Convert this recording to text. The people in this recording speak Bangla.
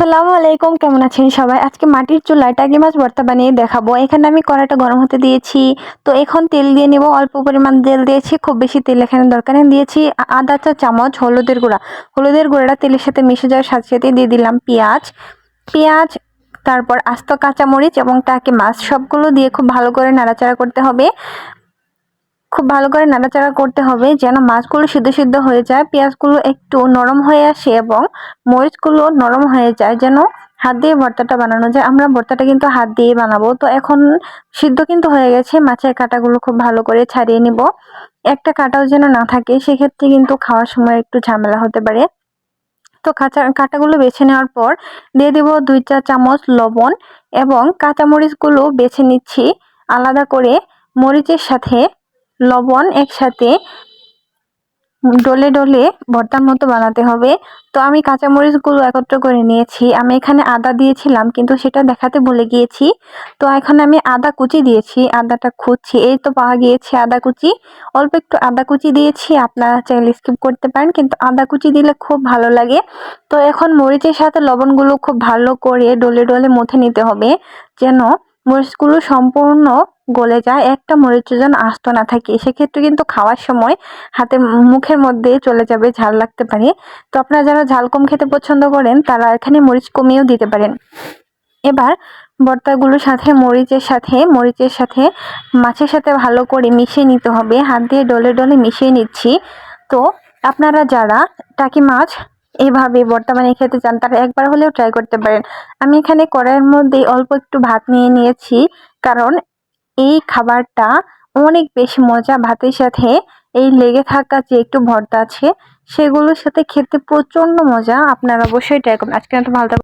আসসালামু আলাইকুম, কেমন আছেন সবাই? আজকে মাটির চুলায় টাকি মাছ ভর্তা বানিয়ে দেখাবো। এখানে আমি কড়াইটা গরম হতে দিয়েছি। তো এখন তেল দিয়ে নেব, অল্প পরিমাণ তেল দিয়েছি, খুব বেশি তেল এখানে দরকার দিয়েছি আ- আধা চা চামচ, হলুদের গুঁড়া। হলুদের গুঁড়াটা তেলের সাথে মিশে যাওয়ার সাথে সাথে দিয়ে দিলাম পেঁয়াজ। পেঁয়াজ, তারপর আস্ত কাঁচামরিচ এবং টাকি মাছ, সবগুলো দিয়ে খুব ভালো করে নাড়াচাড়া করতে হবে। খুব ভালো করে নাড়াচাড়া করতে হবে যেন মাছগুলো সিদ্ধ সিদ্ধ হয়ে যায়, পেঁয়াজগুলো একটু নরম হয়ে আসে এবং মরিচগুলো নরম হয়ে যায় যেন হাত দিয়ে ভর্তাটা বানানো যায়। আমরা ভর্তাটা কিন্তু হাত দিয়ে বানাবো। তো এখন সিদ্ধ কিন্তু হয়ে গেছে, মাছের কাঁটাগুলো খুব ভালো করে ছাড়িয়ে নিব। একটা কাঁটাও যেন না থাকে, সেক্ষেত্রে কিন্তু খাওয়ার সময় একটু ঝামেলা হতে পারে। তো কাঁচা, কাঁটাগুলো বেছে নেওয়ার পর দিয়ে দেব দুই চা চামচ লবণ এবং কাঁচামরিচগুলো বেছে নিচ্ছি। আলাদা করে মরিচের সাথে লবণ একসাথে ডলে ডলে ভর্তার মতো বানাতে হবে। তো আমি কাঁচামরিচগুলো একত্র করে নিয়েছি। আমি এখানে আদা দিয়েছিলাম, কিন্তু সেটা দেখাতে ভুলে গিয়েছি। তো এখন আমি আদা কুচি দিয়েছি, আদাটা খুঁজছি। এই তো পাওয়া গিয়েছে আদা কুচি। অল্প একটু আদা কুচি দিয়েছি, আপনারা চাইলে স্কিপ করতে পারেন, কিন্তু আদা কুচি দিলে খুব ভালো লাগে। তো এখন মরিচের সাথে লবণগুলো খুব ভালো করে ডলে ডলে মথে নিতে হবে, যেন মরিচগুলো সম্পূর্ণ গলে যায়। একটা মরিচ যেন আস্ত না থাকে। সেক্ষেত্রে কিন্তু খাওয়ার সময় হাতে মুখের মধ্যে চলে যাবে, ঝাল লাগতে পারে। তো আপনারা যারা ঝাল কম খেতে পছন্দ করেন, তারা এখানে মরিচ কমিয়েও দিতে পারেন। এবার ভর্তাগুলোর সাথে, মরিচের সাথে মরিচের সাথে মাছের সাথে ভালো করে মিশিয়ে নিতে হবে। হাত দিয়ে ডলে ডলে মিশিয়ে নিচ্ছি। তো আপনারা যারা টাকি মাছ এইভাবে বর্তমানে খেতে চান, তারা একবার হলেও ট্রাই করতে পারেন। আমি এখানে কড়াইয়ের মধ্যে অল্প একটু ভাত নিয়ে নিয়েছি, কারণ এই খাবারটা অনেক বেশি মজা, ভাতের সাথে এই লেগে থাকা যে একটু ভর্তা আছে, সেগুলোর সাথে খেতে প্রচণ্ড মজা। আপনারা অবশ্যই ট্রাই করুন। আজকে ভালো।